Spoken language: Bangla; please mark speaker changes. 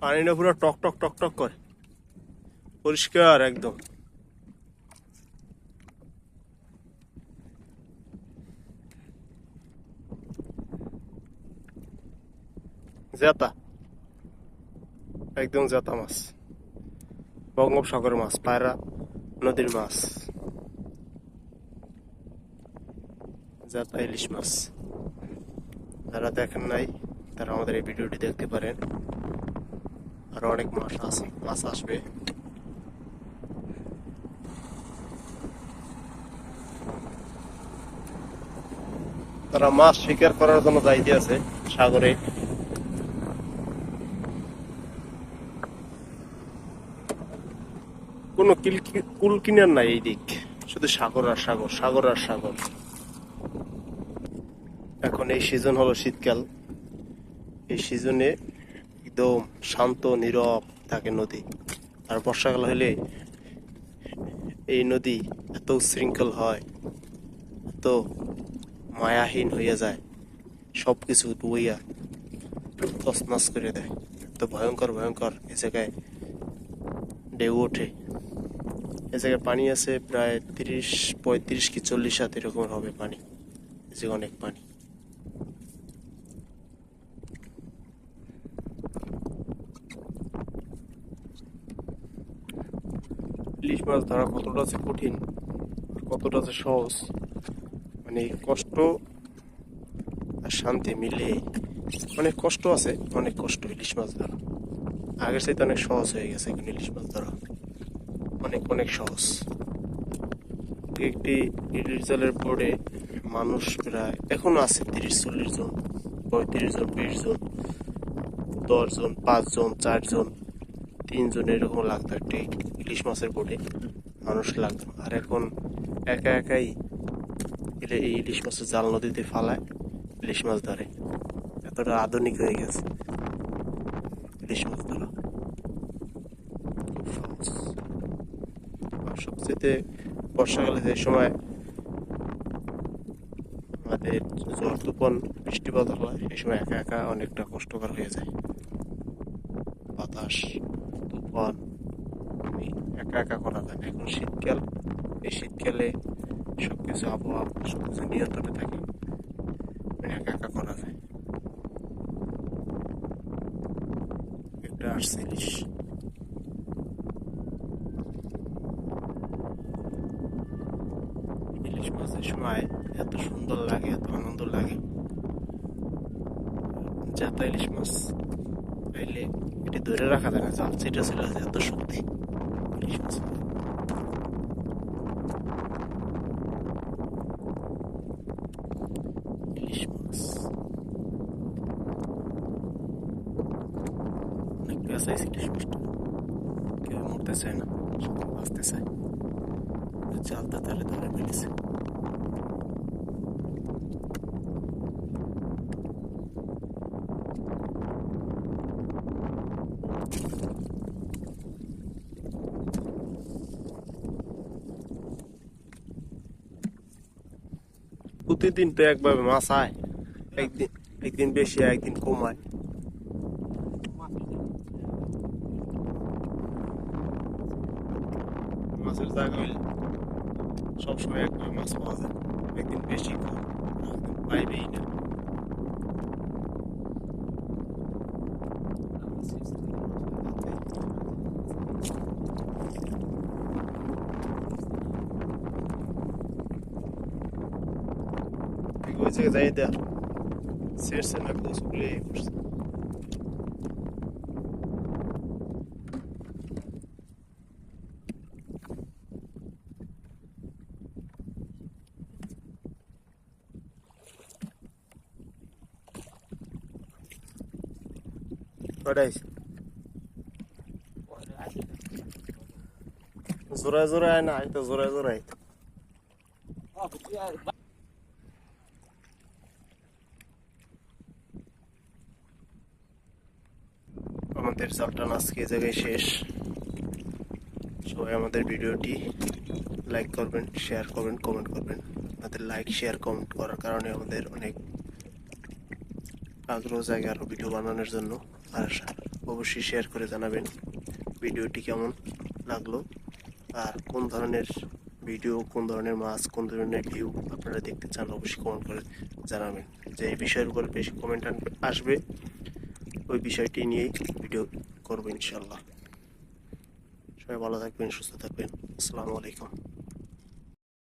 Speaker 1: পানিটা পুরো টক টক টক টক করে। পরিষ্কার একদম। জেতা। একদম জেতা মাছ। বঙ্গোপসাগরের মাছ, পায়রা নদীর মাছ। জেতা ইলিশ মাছ। যারা দেখেন নাই, তারা আমাদের এই ভিডিওটি দেখতে পারেন। আরও অনেক মাছ আসবে। তারা মাছ শিকার করার জন্য যাইতে আছে সাগরে। কোনো কুল কিনার নাই এই দিক। শুধু সাগর আর সাগর সাগর আর সাগর। এখন এই সিজন হলো শীতকাল। এই সিজনে একদম শান্ত, নীরব থাকে নদী। আর বর্ষাকাল হলে এই নদী এত উশৃঙ্খল হয়, এত মায়াহীন হইয়া যায় সব কিছু বইয়া তসনাস করে দেয়। এত ভয়ঙ্কর ভয়ঙ্কর এ জায়গায় ঢেউ ওঠে। এ জায়গায় পানি আছে প্রায় তিরিশ, পঁয়ত্রিশ কি চল্লিশ হাত এরকম হবে পানি জায়গায় অনেক পানি। ইলিশ মাছ ধরা কতটা আছে কঠিন কতটা আছে সহজ মানে কষ্ট আর শান্তি মিলে অনেক কষ্ট আছে, অনেক কষ্ট ইলিশ মাছ ধরা। আগের চাইতে অনেক সহজ হয়ে গেছে এখন ইলিশ মাছ ধরা। অনেক অনেক সহজ। একটি ইলিশ জালের বোর্ডে মানুষ প্রায়, এখনও আছে তিরিশ, চল্লিশ জন, পঁয়ত্রিশ জন, বিশ জন, দশ জন, পাঁচ জন চারজন তিনজন এরকম লাগতো একটি ইলিশ মাছের বোটে। মানুষ লাগতো। আর এখন একা একাই এই ইলিশ মাছের জাল নদীতে ফালায়, ইলিশ মাছ ধরে। এতটা আধুনিক হয়ে গেছে ইলিশ মাছ ধরা সবচেয়ে বর্ষাকালে যে সময় আমাদের ঝড় তুফান বৃষ্টিপাত হয়, সেই সময় একা একা অনেকটা কষ্টকর হয়ে যায়। বাতাস, তুফান একা একা করা যায় না। এখন শীতকাল, এই শীতকালে সবকিছু আবহাওয়া, সবকিছু নিয়ন্ত্রণে থাকে। মানে একা একা করা যায়। একটা আসছে ইলিশ মাছের সময় এত সুন্দর লাগে, এত আনন্দ লাগে। যাতা ইলিশ মাছ পাইলে এটি ধরে রাখা যায় না জাল সেটা ছিল এত শক্তি। りします。お願います。した。今日も出せな。ちょっと忘れてさ。ちゃんと誰誰もいいです。প্রতিদিন তো একভাবে মাছ আয়। একদিন একদিন বেশি একদিন কমায় মাছের জায়গায় সবসময় একভাবে মাছ পাওয়া যায়। একদিন বেশি কম একদিন পাইবেই না। ويتك زايدة سير سنة كلوس وكلي فرصة ودايش زرع زرع أنا عيت زرع زرع عيت আমাদের চালটান আজকে এই জায়গায় শেষ। সবাই আমাদের ভিডিওটি লাইক করবেন শেয়ার করবেন কমেন্ট করবেন। আমাদের লাইক শেয়ার কমেন্ট করার কারণে আমাদের অনেক আগ্রহ জায়গা আরও ভিডিও বানানোর জন্য। আর অবশ্যই শেয়ার করে জানাবেন ভিডিওটি কেমন লাগল। আর কোন ধরনের ভিডিও কোন ধরনের মাছ, কোন ধরনের ভিউ আপনারা দেখতে চান, অবশ্যই কমেন্ট করে জানাবেন। যে এই বিষয়ের উপরে বেশি কমেন্ট আসবে ওই বিষয়টি নিয়েই ভিডিও করব ইনশাল্লাহ সবাই ভালো থাকবেন সুস্থ থাকবেন। আসসালামু আলাইকুম।